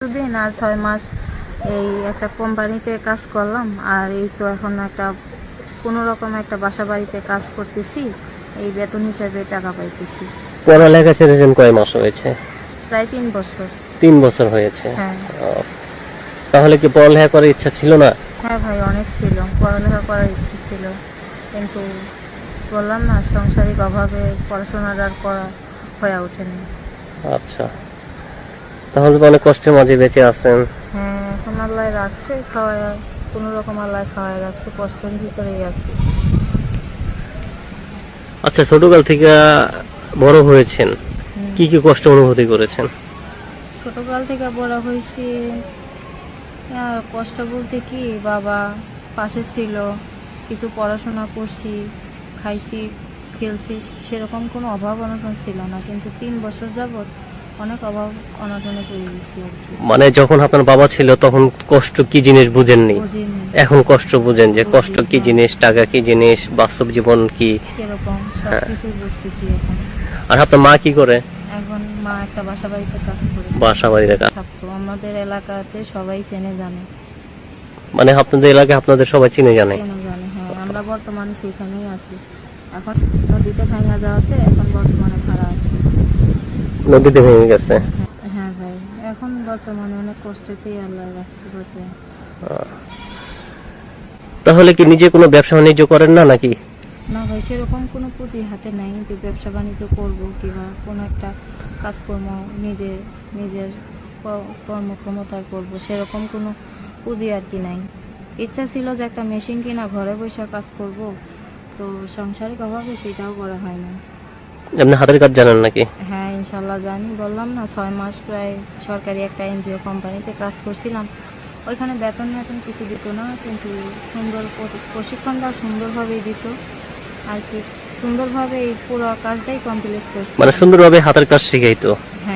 দিন আর ছয় মাস এই একটা কোম্পানিতে কাজ করলাম। আর এই তো এখন একটা কোনো রকম একটা বাসা বাড়িতে কাজ করতেছি এই বেতন হিসাবে টাকা পাইতেছি। পড়ালেখা ছেড়েছেন কয় মাস হয়েছে? প্রায় তিন বছর। তিন বছর হয়েছে? হ্যাঁ। তাহলে কি পড়ালেখা করার ইচ্ছা ছিল না? হ্যাঁ ভাই অনেক ছিল। পড়ালেখা করার ইচ্ছে ছিল। কিন্তু বললাম না সাংসারিক অভাবে পড়াশোনাটা আর করা হয়ে ওঠেনি। আচ্ছা। তাহলে তো অনেক কষ্টের মাঝে বেঁচে আছেন। হ্যাঁ এখন আল্লাহ রাখছে খাওয়ায় কোনো রকম আল্লাহ খাওয়ায় রাখছে কষ্টের ভিতরেই আছি। আচ্ছা ছোটকাল থেকে বড় হয়েছেন। কি কি কষ্ট অনুভূতি করেছেন? ছোটকাল থেকে বড় হয়েছি কষ্ট বলতে কি বাবা পাশে ছিল কিছু পড়াশোনা করছি খাইছি খেলছি সেরকম কোনো অভাব অনটন ছিল না। কিন্তু তিন বছর যাবৎ অনেক অভাব অনটনে পড়ে গেছি আর কি। মানে যখন আপনার বাবা ছিল তখন কষ্ট কি জিনিস বুঝেননি? বুঝিনি। এখন কষ্ট বুঝেন যে কষ্ট কি জিনিস টাকা কি জিনিস বাস্তব জীবন কি? কীরকম সব হ্যাঁ। কিছু বুঝতেছি এখন। আর আপনার মা কি করে? এখন মা একটা বাসা বাড়িতে কাজ করে। বাসা বাড়িতে কাজ। থাকতো। আমাদের এলাকাতে সবাই চেনে জানে। মানে আপনাদের এলাকায় আপনাদের সবাই চিনে জানে? হ্যাঁ। আমরা বর্তমানে সেখানেই আছি। এখন নদীতে ভাঙা যাওয়াতে এখন বর্তমানে আছি নদীতে ভেঙে গেছে। হ্যাঁ ভাই এখন বর্তমানে অনেক কষ্টেতেই আল্লাহ রাখছে বলছে তাহলে কি নিজে কোনো ব্যবসা বাণিজ্য করেন না নাকি? না ভাই সেরকম কোনো পুঁজি হাতে নাই যে ব্যবসা বাণিজ্য করব কিংবা কোনো একটা কাজকর্ম নিজে নিজের ক- কর্মক্ষমতায় করব সেরকম কোনো পুঁজি আর কি নাই। ইচ্ছা ছিল যে একটা মেশিন কিনা ঘরে বসে কাজ করব তো সাংসারিক অভাবে সেটাও করা হয় না। আপনি হাতের কাজ জানেন নাকি? হ্যাঁ ইনশাল্লাহ জানি। বললাম না ছয় মাস প্রায় সরকারি একটা এনজিও কোম্পানিতে কাজ করছিলাম। ওইখানে বেতন বেতন কিছু দিত না কিন্তু সুন্দর প্রশিক্ষণটা সুন্দরভাবেই দিত। আর কি সুন্দরভাবে এই পুরো কাজটাই কমপ্লিট করছি মানে সুন্দরভাবে হাতের কাজ শিখাইতো। হ্যাঁ